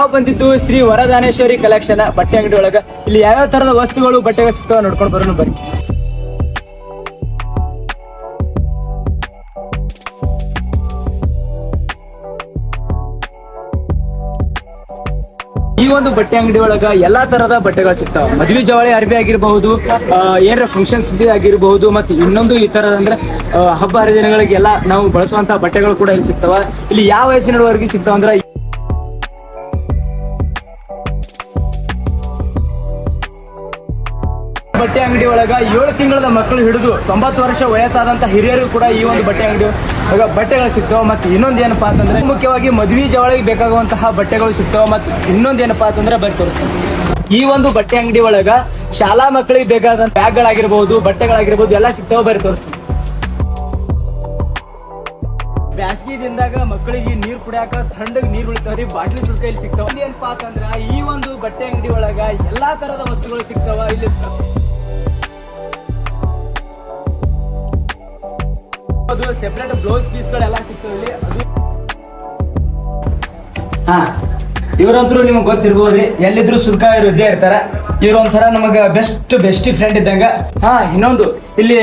ನಾವು ಬಂದಿದ್ದು? ಶ್ರೀ ವರದಾನೇಶ್ವರಿ ಕಲೆಕ್ಷನ್ ಬಟ್ಟೆ ಅಂಗಡಿ ಒಳಗ ಇಲ್ಲಿ ಯಾವ್ಯಾವ ತರದ ವಸ್ತುಗಳು, ಬಟ್ಟೆಗಳು ಸಿಗ್ತಾವ ನೋಡ್ಕೊಂಡು ಬರೋಣ, ಬರ್ರಿ. ಈ ಒಂದು ಬಟ್ಟೆ ಅಂಗಡಿ ಒಳಗ ಎಲ್ಲಾ ತರದ ಬಟ್ಟೆಗಳು ಸಿಗ್ತಾವ. ಮದುವೆ ಜವಳಿ ಅರ್ಬಿ ಆಗಿರಬಹುದು ಏನರ ಫಂಕ್ಷನ್ಸ್ ಆಗಿರಬಹುದು, ಮತ್ತೆ ಇನ್ನೊಂದು ಈ ತರದ ಅಂದ್ರೆ ಹಬ್ಬ ಹರಿದಿನಗಳಿಗೆಲ್ಲ ನಾವು ಬಳಸುವಂತಹ ಬಟ್ಟೆಗಳು ಕೂಡ ಇಲ್ಲಿ ಸಿಗ್ತಾವ. ಇಲ್ಲಿ ಯಾವ ವಯಸ್ಸಿನವರೆಗೆ ಸಿಗ್ತಾವ ಅಂದ್ರೆ ಬಟ್ಟೆ ಅಂಗಡಿ ಒಳಗ ಏಳು ತಿಂಗಳದ ಮಕ್ಕಳು ಹಿಡಿದು ತೊಂಬತ್ತು ವರ್ಷ ವಯಸ್ಸಾದಂತ ಹಿರಿಯರು ಕೂಡ ಈ ಒಂದು ಬಟ್ಟೆ ಅಂಗಡಿ ಬಟ್ಟೆಗಳು ಸಿಗ್ತಾವ. ಮತ್ತೆ ಇನ್ನೊಂದು ಏನಪ್ಪಾ ಅಂತಂದ್ರೆ ಮುಖ್ಯವಾಗಿ ಮದುವೆ ಜವಳಿಗೆ ಬೇಕಾಗುವಂತಹ ಬಟ್ಟೆಗಳು ಸಿಗ್ತಾವ. ಮತ್ತೆ ಇನ್ನೊಂದು ಏನಪ್ಪಾ ಅಂತಂದ್ರೆ ಬರಿ ತೋರಿಸ್ತೀನಿ. ಈ ಒಂದು ಬಟ್ಟೆ ಅಂಗಡಿ ಒಳಗ ಶಾಲಾ ಮಕ್ಕಳಿಗೆ ಬೇಕಾದಂತ ಬ್ಯಾಗ್ಗಳಾಗಿರ್ಬೋದು ಬಟ್ಟೆಗಳಾಗಿರ್ಬಹುದು ಎಲ್ಲ ಸಿಗ್ತಾವ ಬರಿ ತೋರಿಸ್ತೀನಿ. ಬ್ಯಾಸಗಿ ದಿನದಾಗ ಮಕ್ಕಳಿಗೆ ನೀರ್ ಕುಡಿಯಾಕ ಥಂಡಗ್ ನೀರ್ ಉಳಿತಾವ್ರಿ ಬಾಟ್ಲಿ ಸುಲ್ಕ ಇಲ್ಲಿ ಸಿಗ್ತಾವ. ಏನ್ ಏನಪ್ಪಾ ಅಂತಂದ್ರ ಈ ಒಂದು ಬಟ್ಟೆ ಅಂಗಡಿ ಒಳಗ ಎಲ್ಲಾ ತರದ ವಸ್ತುಗಳು ಸಿಗ್ತಾವ. ಇಲ್ಲಿ ಅದು ಸೆಪರೇಟ್ ಬ್ಲೌಸ್ ಪೀಸ್ ಗಳೆಲ್ಲ ಸಿಗ್ತಾವ ಇಲ್ಲಿ. ಅದು ಹಾ ಇವ್ರಂತರೂ ನಿಮ್ಗೆ ಗೊತ್ತಿರ್ಬೋದ್ರಿ ಎಲ್ಲಿದ್ರು ಸುರ್ಕ ಇವ್ರು ಇದ್ದೇ ಇರ್ತಾರ. ಇವರೊಂಥರ ಒಂಥರ ನಮಗ ಬೆಸ್ಟ್ ಬೆಸ್ಟ್ ಫ್ರೆಂಡ್ ಇದ್ದಂಗ. ಹಾ ಇನ್ನೊಂದು ಇಲ್ಲಿ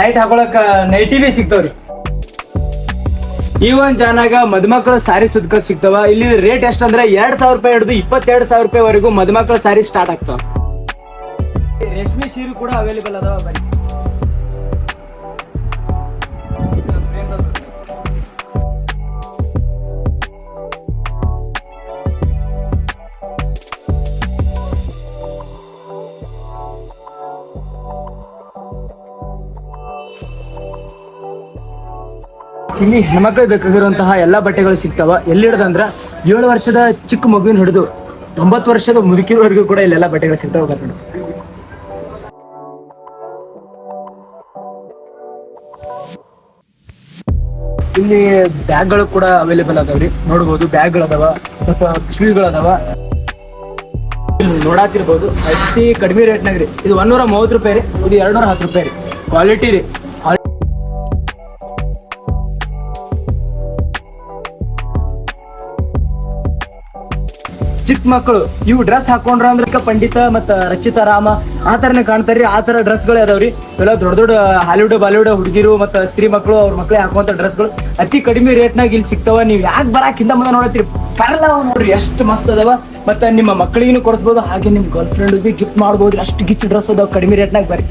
ನೈಟ್ ಹಾಕೊಳಕ ನೈಟಿ ಬಿ ಸಿಗ್ತಾವ್ರಿ. ಈ ಒಂದ್ ಜಾನಾಗ ಮದುಮಕ್ಕಳ ಸಾರಿ ಸುದ್ಕ ಸಿಗ್ತಾವ. ಇಲ್ಲಿ ರೇಟ್ ಎಷ್ಟಂದ್ರೆ ಎರಡ್ ಸಾವಿರ ರೂಪಾಯಿ ಹಿಡಿದು ಇಪ್ಪತ್ತೆರಡು ಸಾವಿರ ರೂಪಾಯಿ ವರೆಗೂ ಮದುಮಕ್ಕಳ ಸಾರಿ ಸ್ಟಾರ್ಟ್ ಆಗ್ತಾವ. ರೇಷ್ಮೆ ಸೀರೆ ಕೂಡ ಅವೈಲೇಬಲ್ ಅದಾವ ಬನ್ನಿ. ಇಲ್ಲಿ ಹೆಣ್ಮಕ್ಳಿಗೆ ಬೇಕಾಗಿರುವಂತಹ ಎಲ್ಲಾ ಬಟ್ಟೆಗಳು ಸಿಗ್ತಾವ. ಎಲ್ಲಿ ಹಿಡ್ದಂದ್ರ ಏಳು ವರ್ಷದ ಚಿಕ್ಕ ಮಗುವಿನ ಹಿಡಿದು ಒಂಬತ್ತು ವರ್ಷದ ಮುದುಕಿರೋರಿಗೂ ಕೂಡ ಇಲ್ಲೆಲ್ಲ ಬಟ್ಟೆಗಳು ಸಿಗ್ತಾವ ಇಲ್ಲಿ ಬ್ಯಾಗ್ಗಳು ಕೂಡ ಅವೈಲೇಬಲ್ ಅದಾವ್ರಿ. ನೋಡ್ಬೋದು ಬ್ಯಾಗ್ಗಳು ಅದಾವ ಅಥವಾ ಪಿಶ್ವಿಗಳು ನೋಡಾತಿರ್ಬೋದು ಅತಿ ಕಡಿಮೆ ರೇಟ್ನಾಗ ರೀ ಇದು ಒಂದೂರ ಮೂವತ್ತು ರೂಪಾಯಿ ರೀ, ಇದು ಎರಡ್ನೂರ ಹತ್ತು ರೂಪಾಯಿ ರೀ. ಕ್ವಾಲಿಟಿ ರೀ. ಚಿಕ್ಕ ಮಕ್ಕಳು, ಇವು ಡ್ರೆಸ್ ಹಾಕೊಂಡ್ರ ಅಂದ್ರೆ ಪಂಡಿತ ಮತ್ತ ರಚಿತಾ ರಾಮ, ಆ ತರನೇ ಕಾಣ್ತಾರ್ರಿ, ಆ ತರ ಡ್ರೆಸ್ಗಳು ಅದಾವ್ರಿ. ಎಲ್ಲ ದೊಡ್ಡ ದೊಡ್ಡ ಹಾಲಿವುಡ್ ಬಾಲಿವುಡ್ ಹುಡುಗಿರು ಮತ್ತ ಸ್ತ್ರೀ ಮಕ್ಕಳು ಅವ್ರ ಮಕ್ಳಿಗೆ ಹಾಕುವಂತ ಡ್ರೆಸ್ಗಳು ಅತಿ ಕಡಿಮೆ ರೇಟ್ನಾಗ ಇಲ್ಲಿ ಸಿಗ್ತಾವ. ನೀವ್ ಯಾಕೆ ಬರಾಕ್ ಹಿಂದ ಮುಂದೆ ನೋಡತ್ತೀರಿ? ಬರಲ್ಲ ಅವ್ ನೋಡ್ರಿ, ಎಷ್ಟು ಮಸ್ತ್ ಅದಾವ. ಮತ್ತ ನಿಮ್ಮ ಮಕ್ಕಳಿಗೂ ಕೊಡಿಸ್ಬೋದು, ಹಾಗೆ ನಿಮ್ ಗರ್ಲ್ ಫ್ರೆಂಡ್ ಬಿ ಗಿಫ್ಟ್ ಮಾಡ್ಬೋದು ಅಷ್ಟು ಗಿಚ್ಚು ಡ್ರೆಸ್ ಅದಾವ, ಕಡಿಮೆ ರೇಟ್ನಾಗ ಬರ್ರಿ.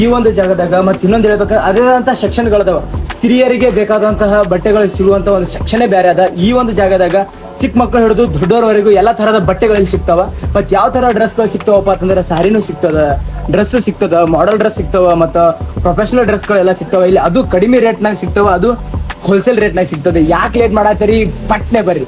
ಈ ಒಂದು ಜಾಗದಾಗ ಮತ್ತೆ ಇನ್ನೊಂದು ಹೇಳ್ಬೇಕು ಅದೇ ಅಂತ ಸೆಕ್ಷನ್ಗಳದಾವ ಸ್ತ್ರೀಯರಿಗೆ ಬೇಕಾದಂತಹ ಬಟ್ಟೆಗಳು ಸಿಗುವಂತ ಒಂದು ಸೆಕ್ಷನೇ ಬೇರೆ ಅದ. ಈ ಒಂದು ಜಾಗದಾಗ ಚಿಕ್ಕ ಮಕ್ಕಳು ಹಿಡಿದು ದೊಡ್ಡವರವರೆಗೂ ಎಲ್ಲ ತರಹದ ಬಟ್ಟೆಗಳಲ್ಲಿ ಸಿಗ್ತಾವ. ಮತ್ ಯಾವ ತರ ಡ್ರೆಸ್ಗಳು ಸಿಗ್ತಾವಪ್ಪ ಅಂತಂದ್ರೆ ಸ್ಯಾರಿನೂ ಸಿಗ್ತದ ಡ್ರೆಸ್ ಸಿಗ್ತದ ಮಾಡಲ್ ಡ್ರೆಸ್ ಸಿಗ್ತಾವ, ಮತ್ತ ಪ್ರೊಫೆಷನಲ್ ಡ್ರೆಸ್ಗಳೆಲ್ಲ ಸಿಗ್ತಾವ. ಇಲ್ಲಿ ಅದು ಕಡಿಮೆ ರೇಟ್ನಾಗ ಸಿಗ್ತಾವ, ಅದು ಹೋಲ್ಸೇಲ್ ರೇಟ್ನಾಗ ಸಿಗ್ತದೆ. ಯಾಕೆ ಲೇಟ್ ಮಾಡಾತರಿ? ಪಟ್ನೆ ಬರ್ರಿ.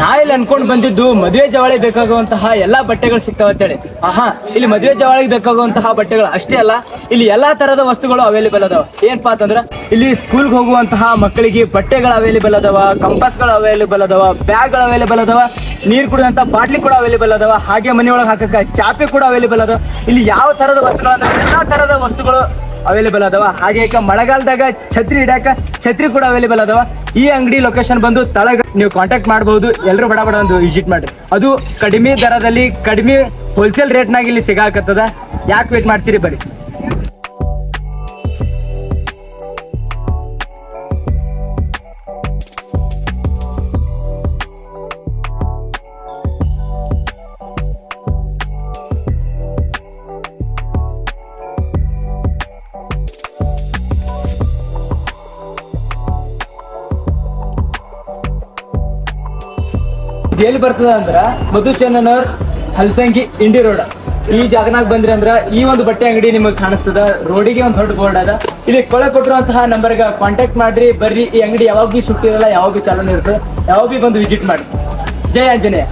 ನಾ ಇಲ್ಲಿ ಅನ್ಕೊಂಡ್ ಬಂದಿದ್ದು ಮದುವೆ ಜವಳಿ ಬೇಕಾಗುವಂತಹ ಎಲ್ಲಾ ಬಟ್ಟೆಗಳು ಸಿಗ್ತಾವ ಅಂತೇಳಿ. ಆಹಾ, ಇಲ್ಲಿ ಮದುವೆ ಜವಳಿಗೆ ಬೇಕಾಗುವಂತಹ ಬಟ್ಟೆಗಳು ಅಷ್ಟೇ ಅಲ್ಲ, ಇಲ್ಲಿ ಎಲ್ಲಾ ತರದ ವಸ್ತುಗಳು ಅವೈಲೇಬಲ್ ಅದಾವ. ಏನಪ್ಪಾ ಅಂತಂದ್ರ ಇಲ್ಲಿ ಸ್ಕೂಲ್ಗೆ ಹೋಗುವಂತಹ ಮಕ್ಕಳಿಗೆ ಬಟ್ಟೆಗಳು ಅವೈಲೇಬಲ್ ಅದಾವ ಕಂಪಸ್ಗಳು ಅವೈಲೇಬಲ್ ಅದಾವ, ಬ್ಯಾಗ್ಗಳು ಅವೈಲೇಬಲ್ ಅದಾವ, ನೀರು ಕುಡಿಯುವಂತ ಬಾಟ್ಲಿ ಕೂಡ ಅವೈಲೇಬಲ್ ಅದಾವ, ಹಾಗೆ ಮನೆಯೊಳಗೆ ಹಾಕಕ್ಕೆ ಚಾಪೆ ಕೂಡ ಅವೈಲೇಬಲ್ ಅದಾವ. ಇಲ್ಲಿ ಯಾವ ತರದ ವಸ್ತುಗಳು ಎಲ್ಲಾ ತರದ ವಸ್ತುಗಳು ಅವೈಲೇಬಲ್ ಅದಾವ ಹಾಗೆ ಮಳೆಗಾಲದಾಗ ಛತ್ರಿ ಹಿಡ್ಯಾಕ ಛತ್ರಿ ಕೂಡ ಅವೈಲೇಬಲ್ ಅದಾವ ಈ ಅಂಗಡಿ ಲೊಕೇಶನ್ ಬಂದು ತಳಗ ನೀವು ಕಾಂಟ್ಯಾಕ್ಟ್ ಮಾಡಬಹುದು ಎಲ್ಲರೂ ಬಡ ಬಡ ಒಂದು ವಿಸಿಟ್ ಮಾಡ್ರಿ. ಅದು ಕಡಿಮೆ ದರದಲ್ಲಿ ಕಡಿಮೆ ಹೋಲ್ಸೇಲ್ ರೇಟ್ನಾಗ ಇಲ್ಲಿ ಸಿಗಾಕತ್ತದ. ಯಾಕೆ ವೇಟ್ ಮಾಡ್ತೀರಿ ಬರೀ? ಎಲ್ಲಿ ಬರ್ತದ ಅಂದ್ರ ಮಧುಚನ್ನನವ್ರ ಹಲ್ಸಂಗಿ ಇಂಡಿ ರೋಡ್. ಈ ಜಾಗನಾಗ ಬಂದ್ರಿ ಅಂದ್ರ ಈ ಒಂದು ಬಟ್ಟೆ ಅಂಗಡಿ ನಿಮಗೆ ಕಾಣಿಸ್ತದ. ರೋಡಿಗೆ ಒಂದು ದೊಡ್ಡ ಬೋರ್ಡ್ ಅದ. ಇಲ್ಲಿ ಕೊಳೆ ಕೊಟ್ಟಿರುವಂತಹ ನಂಬರ್ಗೆ ಕಾಂಟ್ಯಾಕ್ಟ್ ಮಾಡ್ರಿ. ಬರ್ರಿ, ಈ ಅಂಗಡಿ ಯಾವಾಗ ಬಿ ಸುಟ್ಟಿರಲ್ಲ, ಯಾವಾಗ ಬಿ ಚಾಲನೆ ಇರ್ತದೆ. ಯಾವಾಗ ಬಿ ಬಂದು ವಿಸಿಟ್ ಮಾಡಿ ಜಯ ಆಂಜನೇಯ.